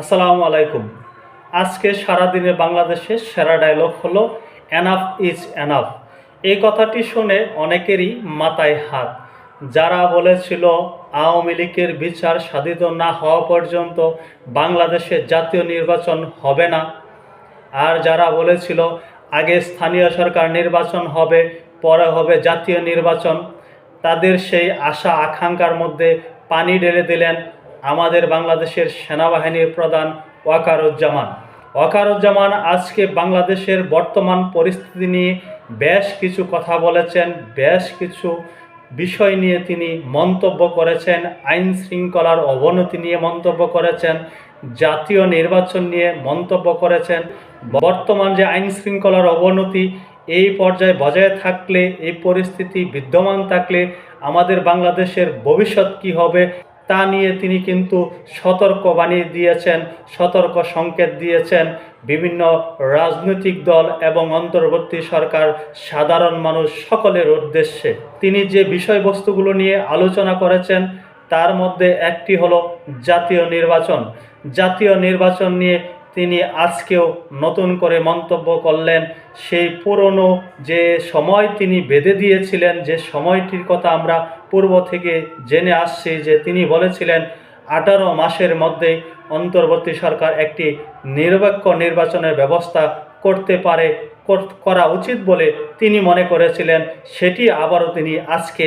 আসসালামু আলাইকুম। আজকে সারাদিনে বাংলাদেশের সেরা ডায়লগ হলো এনাফ ইজ এনাফ এই কথাটি শুনে অনেকেরই মাথায় হাত। যারা বলেছিল আওয়ামী লীগের বিচার সাধিত না হওয়া পর্যন্ত বাংলাদেশে জাতীয় নির্বাচন হবে না। আর যারা বলেছিল আগে স্থানীয় সরকার নির্বাচন হবে, পরে হবে জাতীয় নির্বাচন, তাদের সেই আশা আকাঙ্ক্ষার মধ্যে পানি ঢেলে দিলেন আমাদের বাংলাদেশের সেনাবাহিনীর প্রধান ওয়াকারুজ্জামান। ওয়াকারুজ্জামান আজকে বাংলাদেশের বর্তমান পরিস্থিতি নিয়ে বেশ কিছু কথা বলেছেন, বেশ কিছু বিষয় নিয়ে তিনি মন্তব্য করেছেন, আইন শৃঙ্খলার অবনতি নিয়ে মন্তব্য করেছেন, জাতীয় নির্বাচন নিয়ে মন্তব্য করেছেন। বর্তমান যে আইন শৃঙ্খলার অবনতি, এই পর্যায়ে বজায় থাকলে, এই পরিস্থিতি বিদ্যমান থাকলে আমাদের বাংলাদেশের ভবিষ্যৎ কি হবে তা নিয়ে তিনি কিন্তু সতর্ক বানিয়ে দিয়েছেন, সতর্ক সংকেত দিয়েছেন। বিভিন্ন রাজনৈতিক দল এবং অন্তর্বর্তী সরকার সাধারণ মানুষ সকলের উদ্দেশ্যে। তিনি যে বিষয়বস্তুগুলো নিয়ে আলোচনা করেছেন, তার মধ্যে একটি হলো জাতীয় নির্বাচন। জাতীয় নির্বাচন নিয়ে তিনি আজকেও নতুন করে মন্তব্য করলেন। সেই পুরনো যে সময় তিনি বেঁধে দিয়েছিলেন, যে সময়টির কথা আমরা পূর্ব থেকে জেনে আসছি যে তিনি বলেছিলেন, আঠারো মাসের মধ্যে অন্তর্বর্তী সরকার একটি নিরপেক্ষ নির্বাচনের ব্যবস্থা করতে পারে, করা উচিত বলে তিনি মনে করেছিলেন। সেটি আবারও তিনি আজকে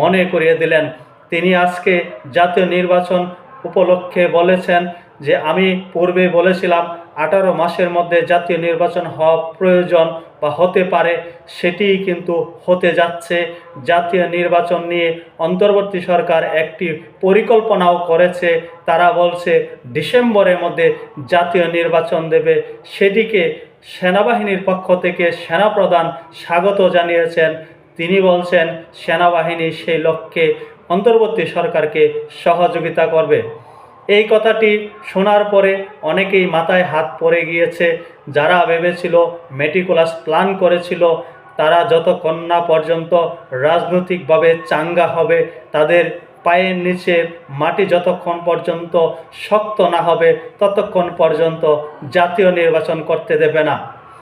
মনে করিয়ে দিলেন। তিনি আজকে জাতীয় নির্বাচন উপলক্ষে বলেছেন যে, আমি পূর্বে বলেছিলাম, আঠারো মাসের মধ্যে জাতীয় নির্বাচন হওয়া প্রয়োজন। বা হতে পারে, সেটিই কিন্তু হতে যাচ্ছে। জাতীয় নির্বাচন নিয়ে অন্তর্বর্তী সরকার একটি পরিকল্পনাও করেছে। তারা বলছে, ডিসেম্বরের মধ্যে জাতীয় নির্বাচন দেবে। সেটিকে সেনাবাহিনীর পক্ষ থেকে সেনাপ্রধান স্বাগত জানিয়েছেন। তিনি বলছেন, সেনাবাহিনী সেই লক্ষ্যে অন্তর্বর্তী সরকারকে সহযোগিতা করবে। এই কথাটি শোনার পরে অনেকেই মাথায় হাত পড়ে গিয়েছে। যারা ভেবেছিল মেটিকুলাস প্ল্যান করেছিল, তারা যতক্ষণ না পর্যন্ত রাজনৈতিকভাবে চাঙ্গা হবে, তাদের পায়ের নিচে মাটি যতক্ষণ পর্যন্ত শক্ত না হবে, ততক্ষণ পর্যন্ত জাতীয় নির্বাচন করতে দেবে না।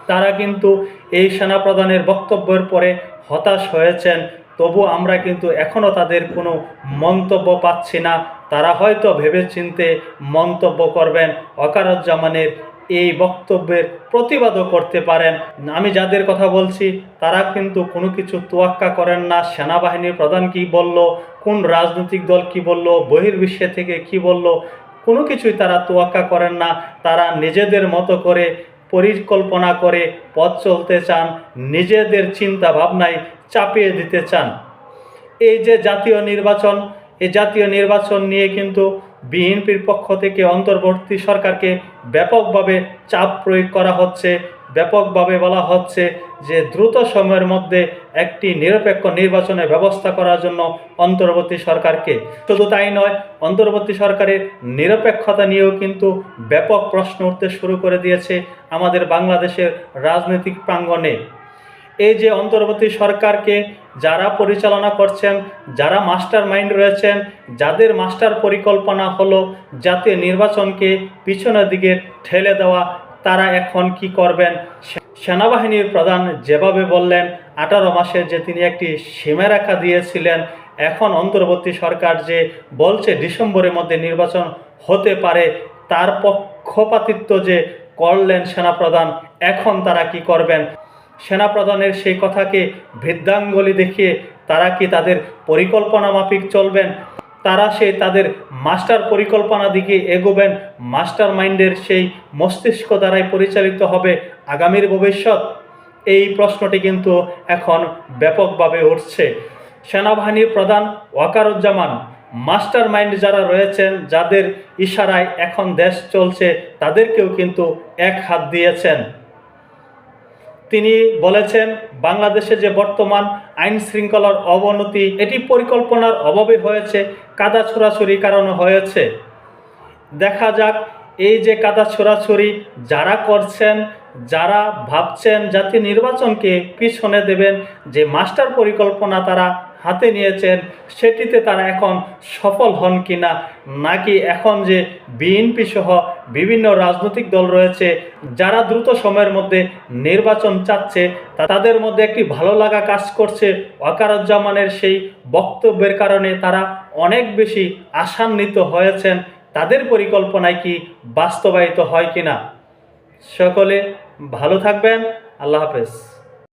তারা কিন্তু এই সেনাপ্রধানের বক্তব্যের পরে হতাশ হয়েছেন, তবু আমরা কিন্তু এখনও তাদের কোনো মন্তব্য পাচ্ছি না। তারা হয়তো ভেবেচিন্তে মন্তব্য করবেন, অকারুজ্জামানের এই বক্তব্যের প্রতিবাদও করতে পারেন। আমি যাদের কথা বলছি, তারা কিন্তু কোনো কিছু তোয়াক্কা করেন না। সেনাবাহিনীর প্রধান কি বলল? কোন রাজনৈতিক দল কি বলল? বহির্বিশ্বে থেকে কি বলল? কোনো কিছুই তারা তোয়াক্কা করেন না। তারা নিজেদের মতো করে পরিকল্পনা করে পথ চলতে চান, নিজেদের চিন্তা ভাবনায় চাপিয়ে দিতে চান। এই যে জাতীয় নির্বাচন এই জাতীয় নির্বাচন নিয়ে কিন্তু বিএনপির পক্ষ থেকে অন্তর্বর্তী সরকারকে ব্যাপকভাবে চাপ প্রয়োগ করা হচ্ছে, ব্যাপকভাবে বলা হচ্ছে যে দ্রুত সময়ের মধ্যে একটি নিরপেক্ষ নির্বাচনের ব্যবস্থা করার জন্য অন্তর্বর্তী সরকারকে। শুধু তাই নয়, অন্তর্বর্তী সরকারের নিরপেক্ষতা নিয়েও কিন্তু ব্যাপক প্রশ্ন উঠতে শুরু করে দিয়েছে আমাদের বাংলাদেশের রাজনৈতিক প্রাঙ্গণে। এই যে অন্তর্বর্তী সরকারকে যারা পরিচালনা করছেন, যারা মাস্টার মাইন্ড রয়েছেন, যাদের মাস্টার পরিকল্পনা হলো জাতীয় নির্বাচনকে পিছনের দিকে ঠেলে দেওয়া, তারা এখন কি করবেন? সেনাবাহিনীর প্রধান যেভাবে বললেন, আঠারো মাসে যে তিনি একটি সীমারেখা দিয়েছিলেন, এখন অন্তর্বর্তী সরকার যে বলছে ডিসেম্বরের মধ্যে নির্বাচন হতে পারে, তার পক্ষপাতিত্ব যে করলেন সেনাপ্রধান, এখন তারা কি করবেন? সেনাপ্রধানের সেই কথাকে বৃদ্ধাঙ্গলি দেখিয়ে তারা কি তাদের পরিকল্পনা মাফিক চলবেন? তারা সেই তাদের মাস্টার পরিকল্পনা দিকে এগোবেন, মাস্টার মাইন্ডের সেই মস্তিষ্ক দ্বারাই পরিচালিত হবে আগামীর ভবিষ্যৎ? এই প্রশ্নটি কিন্তু এখন ব্যাপকভাবে উঠছে। সেনাবাহিনীর প্রধান ওয়াকারুজ্জামান, মাস্টার মাইন্ড যারা রয়েছেন, যাদের ইশারায় এখন দেশ চলছে, তাদেরকেও কিন্তু এক হাত দিয়েছেন। তিনি বলেছেন, বাংলাদেশে যে বর্তমান আইন শৃঙ্খলার অবনতি, এটি পরিকল্পনার অভাবে হয়েছে, কাদা ছোড়াছুরি কারণে হয়েছে। দেখা যাক, এই যে কাদা ছোড়াছুরি যারা করছেন, যারা ভাবছেন জাতীয় নির্বাচনকে পিছনে দেবেন, যে মাস্টার পরিকল্পনা তারা হাতে নিয়েছেন, সেটিতে তারা এখন সফল হন কি না নাকি এখন যে বিএনপি সহ বিভিন্ন রাজনৈতিক দল রয়েছে, যারা দ্রুত সময়ের মধ্যে নির্বাচন চাচ্ছে তাদের মধ্যে একটি ভালো লাগা কাজ করছে ওয়াকারুজ্জামানের সেই বক্তব্যের কারণে তারা অনেক বেশি আশান্বিত হয়েছেন। তাদের পরিকল্পনায় কি বাস্তবায়িত হয় কিনা? সকলে ভালো থাকবেন, আল্লাহ হাফেজ।